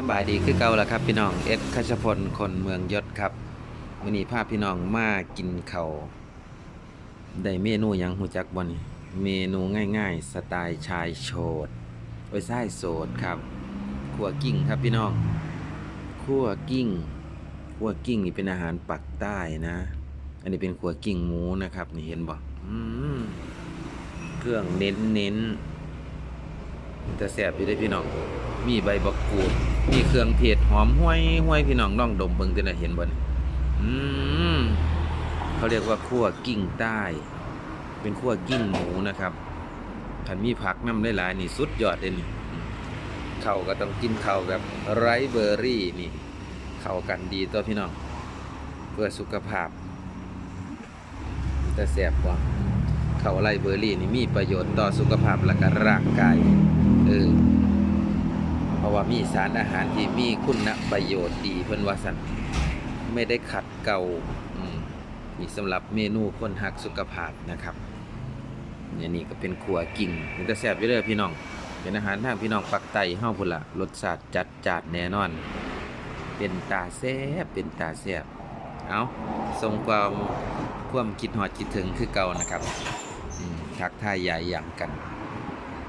สบายดีคือเก่าแล้วครับพี่น้องเอ็ดคัชพลคนเมืองยศครับวันนี้พาพี่น้องมากินเขาได้เมนูยังหูจักบนเมนูง่าย ๆ สไตล์ชายโฉดไว้ไส้โสดครับขั่วกิ้งครับพี่น้องขั่วกิ้งขั่วกิ้งนี่เป็นอาหารปักใต้นะ อันนี้เป็นขั่วกิ้งหมูนะครับนี่เห็นบอืมเครื่องเน้นเน้นๆจะแสบอยู่ได้พี่น้อง มีใบบักกูด มีเครื่องเทศหอมห้วยห้วยพี่น้องลองดมเบิ่งแต่ละเห็นบ่นี่อืมเขาเรียกว่าคั่วกิ้งใต้ เป็นคั่วกิ้งหมูนะครับถ้ามีผักน้ำหลายๆนี่สุดยอดเลยนี่เข้าก็ต้องกินเข้าแบบไรเบอร์รี่นี่ เข้ากันดีตัวพี่น้อง เพื่อสุขภาพ แต่แสบกว่าข้าไรเบอร์รี่นี่มีประโยชน์ต่อสุขภาพและก็ร่างกาย ราะว่ามีสารอาหารที่มีคุณประโยชน์ดีเพิ่นว่าสันไม่ได้ขัดเกาอืมนี่สำหรับเมนูคนหักสุขภาพนะครับเนี่ยนี่ก็เป็นขัวกิ่งมันจะแซ่บอยู่เด้อพี่น้อง เป็นอาหารทางพี่น้องปักไตเฮาพุ่นละรสชาติจัดจาดแน่นอน เป็นตาแซ่บเป็นตาแซ่บเอาทรงความความคิดฮอดคิดถึงคือเก่านะครับทักทายยายอย่างกัน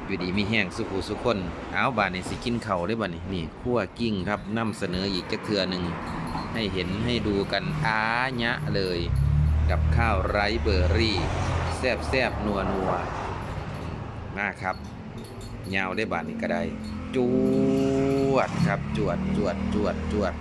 อยู่ดีมีแห้งสุขูสุคนเอาบานนี้สิกินเข่าได้บ่นี่นี่คั่วกิ้งครับนำเสนออีกจักเทือหนึ่งให้เห็นให้ดูกันอาญะเลย กับข้าวไรเบอร์รี่แซบแซบนัวนัวมาครับยาวได้บานนี้ก็ได้จวดครับจวดจวดจวดจวด